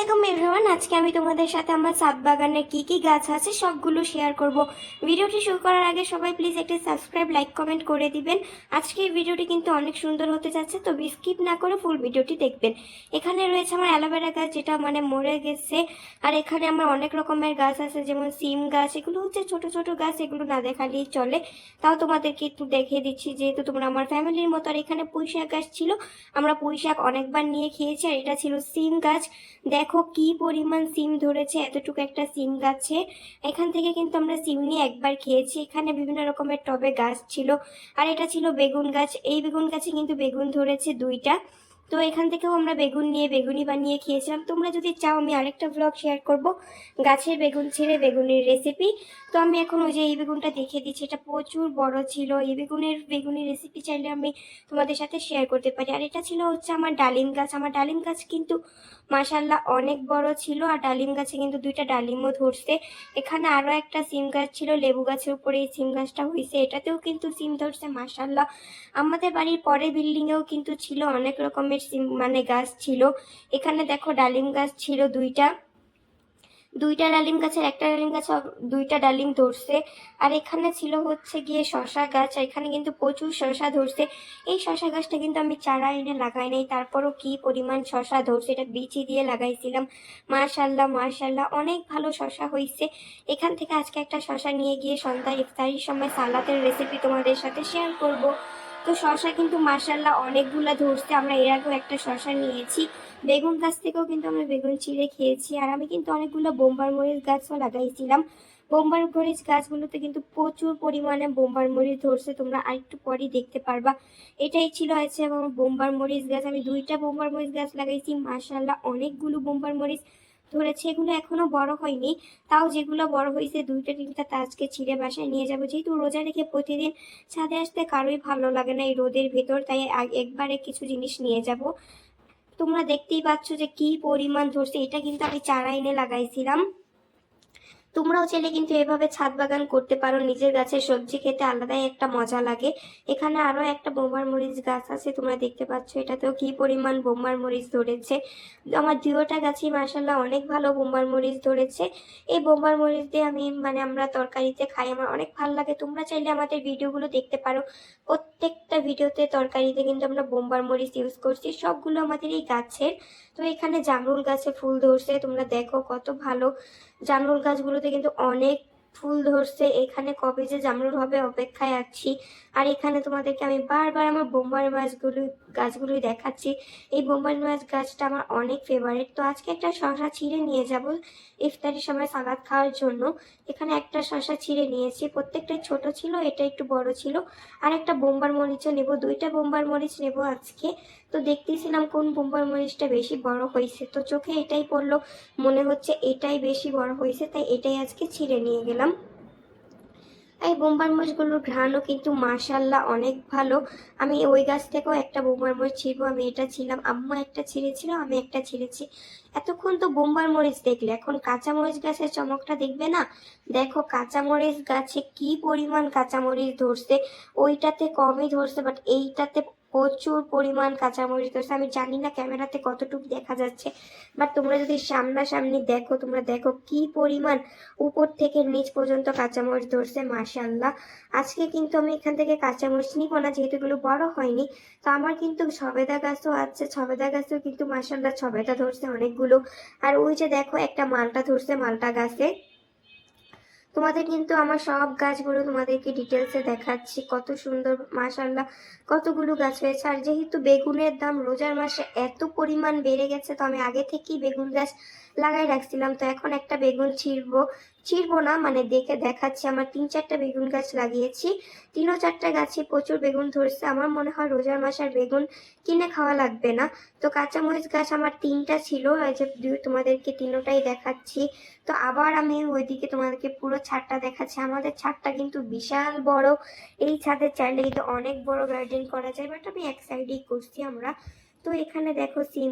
আলাইকুম এভরিওয়ান আজকে আমি তোমাদের সাথে আমার ছাদ বাগানে কি কি গাছ আছে সবগুলো শেয়ার করব। ভিডিওটি শুরু করার আগে সবাই প্লিজ একটি সাবস্ক্রাইব লাইক কমেন্ট করে দিবেন। আজকে এই ভিডিওটি কিন্তু অনেক সুন্দর হতে যাচ্ছে, তো স্কিপ না করে ফুল ভিডিওটি দেখবেন। এখানে রয়েছে আমার অ্যালোভেরা গাছ, যেটা মানে মরে গেছে। আর এখানে আমার অনেক রকমের গাছ আছে, যেমন সিম গাছ। এগুলো হচ্ছে ছোট ছোট গাছ, এগুলো না দেখালেই চলে। তাও তোমাদেরকে একটু দেখিয়ে দিচ্ছি, যেহেতু তোমরা আমার ফ্যামিলির মতো, আর এখানে পুঁই শাক গাছ ছিল। আমরা পুঁই শাক অনেকবার নিয়ে খেয়েছি, আর এটা ছিল সিম গাছ। দেখো কি পরিমাণ সিম ধরেছে, এতটুকু একটা সিম গাছে। এখান থেকে কিন্তু আমরা সিম নিয়ে একবার খেয়েছি। এখানে বিভিন্ন রকমের টবে গাছ ছিল। আর এটা ছিল বেগুন গাছ। এই বেগুন গাছে কিন্তু বেগুন ধরেছে দুইটা। তো এখান থেকেও আমরা বেগুন নিয়ে বেগুনি বানিয়ে খেয়েছিলাম। তোমরা যদি চাও, আমি আরেকটা ব্লগ শেয়ার করব। গাছের বেগুন ছেড়ে বেগুনের রেসিপি তো আমি এখন ওই যে এই বেগুনটা দেখিয়ে দিচ্ছি। এটা প্রচুর বড় ছিল। এই বেগুনের বেগুনের রেসিপি চাইলে আমি তোমাদের সাথে শেয়ার করতে পারি। আর এটা ছিল হচ্ছে আমার ডালিম গাছ। আমার ডালিম গাছ কিন্তু মাসাল্লাহ অনেক বড় ছিল। আর ডালিম গাছে কিন্তু দুইটা ডালিমও ধরছে। এখানে আরও একটা সিম গাছ ছিল। লেবু গাছের উপরে এই সিম গাছটা হয়েছে। এটাতেও কিন্তু সিম ধরছে মাসাল্লাহ আমাদের বাড়ির পরের বিল্ডিংয়েও কিন্তু ছিল অনেক রকমের মানে গাছ ছিল। এখানে দেখো ডালিম গাছ ছিল দুইটা। দুইটা ডালিম গাছের একটা ডালিম গাছ দুইটা ডালিম ধরছে। আর এখানে ছিল হচ্ছে গিয়ে শশা গাছ। এখানে কিন্তু প্রচুর শশা ধরছে। এই শশা গাছটা কিন্তু আমি চারা এনে লাগাই নাই। তারপরও কি পরিমাণ শশা ধরছে এটা বিচি দিয়ে লাগাইছিলাম। মাশাল্লাহ মাশাল্লাহ অনেক ভালো শশা হয়েছে এখান থেকে আজকে একটা শশা নিয়ে গিয়ে সন্ধ্যা ইফতারির সময় সালাতের রেসিপি তোমাদের সাথে শেয়ার করব। তো শশা কিন্তু মাশাল্লাহ অনেকগুলো ধরছে। আমরা এর আগেও একটা শশা নিয়েছি। বেগুন গাছ থেকেও কিন্তু আমরা বেগুন চিড়ে খেয়েছি। আর আমি কিন্তু অনেকগুলো বোম্বার মরিচ গাছও লাগাইছিলাম। বোম্বার মরিচ গাছগুলোতে কিন্তু প্রচুর পরিমাণে বোম্বার মরিচ ধরছে। তোমরা আরেকটু পরেই দেখতে পারবা। এটাই ছিল আছে এবং বোম্বার মরিচ গাছ। আমি দুইটা বোম্বার মরিচ গাছ লাগাইছি। মাশাল্লাহ অনেকগুলো বোম্বার মরিচ। ধরেছে, এগুলো এখনও বড় হয়নি। তাও যেগুলো বড় হয়েছে, দুইটা তিনটা তা আজকে ছিঁড়ে বাসায় নিয়ে যাব। যেহেতু রোজা রেখে প্রতিদিন ছাদে আসতে কারোই ভালো লাগে না এই রোদের ভেতর, তাই একবারে কিছু জিনিস নিয়ে যাব। তোমরা দেখতেই পাচ্ছ যে কি পরিমাণ ধরছে, এটা কিন্তু আমি চারা এনে লাগাইছিলাম। তোমরাও চাইলে কিন্তু এভাবে ছাদ বাগান করতে পারো। নিজের গাছের সবজি খেতে আলাদাই একটা মজা লাগে। এখানে আরও একটা বোম্বার মরিচ গাছ আছে, তোমরা দেখতে পাচ্ছ। এটাতেও কি পরিমাণ বোম্বার মরিচ ধরেছে। আমার দুয়োটা গাছই মাসাল্লাহ অনেক ভালো বোম্বার মরিচ ধরেছে। এই বোম্বার মরিচ দিয়ে আমি মানে আমরা তরকারিতে খাই, আমার অনেক ভালো লাগে। তোমরা চাইলে আমাদের ভিডিওগুলো দেখতে পারো। প্রত্যেকটা ভিডিওতে তরকারিতে কিন্তু আমরা বোম্বার মরিচ ইউজ করছি। সবগুলো আমাদের এই গাছের। তো এখানে জামরুল গাছে ফুল ধরছে, তোমরা দেখো কত ভালো। জামরুল গাছগুলোতে কিন্তু অনেক ফুল ধরছে। এখানে কবে যে জামরুল হবে অপেক্ষায় আছি। আর এখানে তোমাদেরকে আমি বারবার আমার বোম্বাই মাছগুলো, গাছগুলোই দেখাচ্ছি। এই বোম্বাই মাছ গাছটা আমার অনেক ফেভারিট তো আজকে একটা শশা ছিঁড়ে নিয়ে যাব ইফতারির সময় সালাদ খাওয়ার জন্য। এখানে একটা শশা ছিঁড়ে নিয়েছি। প্রত্যেকটাই ছোট ছিল, এটা একটু বড় ছিল। আর একটা বোম্বার মরিচও নেব। দুইটা বোম্বার মরিচ নেব আজকে। তো দেখতেছিলাম কোন বোম্বার মরিচটা বেশি বড় হয়েছে। তো চোখে এটাই পড়ল, মনে হচ্ছে এটাই বেশি বড় হয়েছে, তাই এটাই আজকে ছিঁড়ে নিয়ে গেলাম। এই বোম্বার মরিচগুলোর ঘ্রাণও কিন্তু মাশাল্লাহ অনেক ভালো। আমি ওই গাছ থেকেও একটা বোম্বার মরিচ ছিঁড়বো, আমি এটা ছিলাম আম্মা একটা ছিঁড়েছিল, আমি একটা ছিঁড়েছি। এতক্ষণ তো বোম্বার মরিচ দেখলে, এখন কাঁচা মরিচ গাছের চমকটা দেখবে না? দেখো কাঁচা মরিচ গাছে কি পরিমাণ কাঁচা মরিচ ধরছে, ওইটাতে কমই ধরছে বাট এইটাতে প্রচুর পরিমাণ কাঁচামরিচ ধরছে। আমি জানি না ক্যামেরাতে কতটুকু দেখা যাচ্ছে বাট তোমরা যদি সামনাসামনি দেখো, তোমরা দেখো কি পরিমাণ উপর থেকে নিচ পর্যন্ত কাঁচামরিচ ধরছে মাশাল্লাহ আজকে কিন্তু আমি এখান থেকে কাঁচামরিচ নিব না, যেহেতু এগুলো বড় হয়নি। তো আমার কিন্তু সবেদা গাছও আছে, সবেদা গাছেও কিন্তু মাশাল্লাহ সবেদা ধরছে অনেকগুলো। আর ওই যে দেখো একটা মালটা ধরছে মালটা গাছে। তোমাদের কিন্তু আমার সব গাছগুলো তোমাদেরকে ডিটেলসে দেখাচ্ছি। কত সুন্দর মাশাল্লাহ কতগুলো গাছ হয়েছে। আর যেহেতু বেগুনের দাম রোজার মাসে এত পরিমাণ বেড়ে গেছে, তো আমি আগে থেকেই বেগুন গাছ লাগাই রাখছিলাম। তো এখন একটা বেগুন ছিঁড়বো। ছিঁড়বো না মানে দেখে দেখাচ্ছি। আমার তিন চারটা বেগুন গাছ লাগিয়েছি। তিনও চারটা গাছে প্রচুর বেগুন ধরছে। আমার মনে হয় রোজার মাস আর বেগুন কিনে খাওয়া লাগবে না। তো কাঁচামরিচ গাছ আমার তিনটা ছিল। যে তোমাদেরকে তিনোটাই দেখাচ্ছি। তো আবার আমি ওইদিকে তোমাদেরকে পুরো ছাদটা দেখাচ্ছি। আমাদের ছাদটা কিন্তু বিশাল বড়। এই ছাদের চাইলে কিন্তু অনেক বড় গার্ডেন করা যায় বাট আমি এক সাইডেই করছি আমরা। তো এখানে দেখো সিম